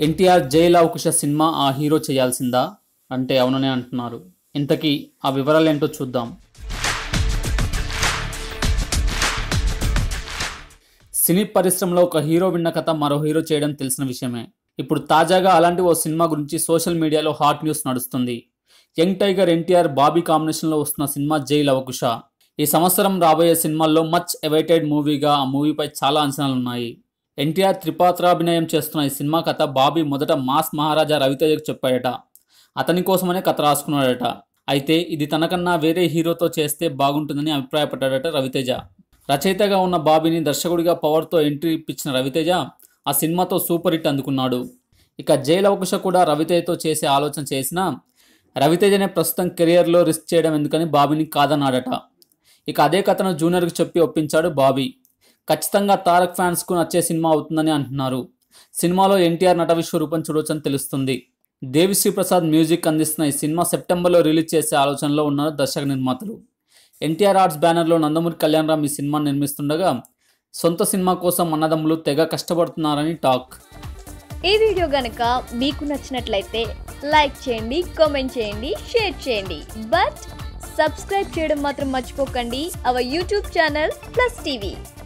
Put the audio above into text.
NTR Jai Lava Kusa cinema ఆ hero చేయాల్సిందా? అంటే అవుననే అంటున్నారు. ఇంతకీ ఆ వివరాలు ఏంటో చూద్దాం. సినీ పరిశ్రమలో ఒక హీరో విన్న కథ మరో హీరో చేయడం తెలిసిన విషయమే. ఇప్పుడు తాజాగా అలాంటి ఓ సినిమా గురించి సోషల్ మీడియాలో హాట్ న్యూస్ నడుస్తుంది. యంగ్ టైగర్ ఎన్టీఆర్ బాబీ కాంబినేషన్లో వస్తున్న సినిమా జై అవకుశ ఈ సంవత్సరం రాబోయే సినిమాల్లో మచ్ ఎవైటెడ్ మూవీగా ఆ మూవీపై చాలా అంచనాలు ఉన్నాయి ఎన్టీఆర్ త్రిపాత్రాభినయం చేస్తున్న ఈ సినిమా కథ బాబీ మొదట మాస్ మహారాజా రవితేజకు చెప్పాడట. అతని కోసమనే కథ రాసుకున్నాడట. అయితే ఇది తనకన్నా వేరే హీరోతో చేస్తే బాగుంటుందని అభిప్రాయపడ్డాడట రవితేజ. రచయితగా ఉన్న బాబీని దర్శకుడిగా పవర్తో ఎంట్రీ ఇప్పించిన రవితేజ ఆ సినిమాతో సూపర్ హిట్ అందుకున్నాడు. ఇక జైల్ కూడా రవితేజతో చేసే ఆలోచన చేసినా రవితేజనే ప్రస్తుతం కెరియర్లో రిస్క్ చేయడం ఎందుకని బాబీని కాదన్నాడట. ఇక అదే కథను జూనియర్కి చెప్పి ఒప్పించాడు బాబీ. ఖచ్చితంగా తారక్ ఫ్యాన్స్కు నచ్చే సినిమా అవుతుందని అంటున్నారు. సినిమాలో ఎన్టీఆర్ నట విశ్వరూపం చూడొచ్చని తెలుస్తుంది. దేవిశ్రీ ప్రసాద్ మ్యూజిక్ అందిస్తున్న ఈ సినిమా సెప్టెంబర్లో రిలీజ్ చేసే ఆలోచనలో ఉన్నారు దర్శక నిర్మాతలు. ఎన్టీఆర్ ఆర్ట్స్ బ్యానర్లో నందమూరి కళ్యాణరామ్ ఈ సినిమా నిర్మిస్తుండగా సొంత సినిమా కోసం అన్నదమ్ములు తెగ కష్టపడుతున్నారని టాక్. ఈ వీడియో గనక మీకు నచ్చినట్లయితే లైక్ చేయండి కామెంట్ చేయండి షేర్ చేయండి. బట్ సబ్స్క్రైబ్ చేయడం మాత్రం మర్చిపోకండి. Our YouTube channel plus TV.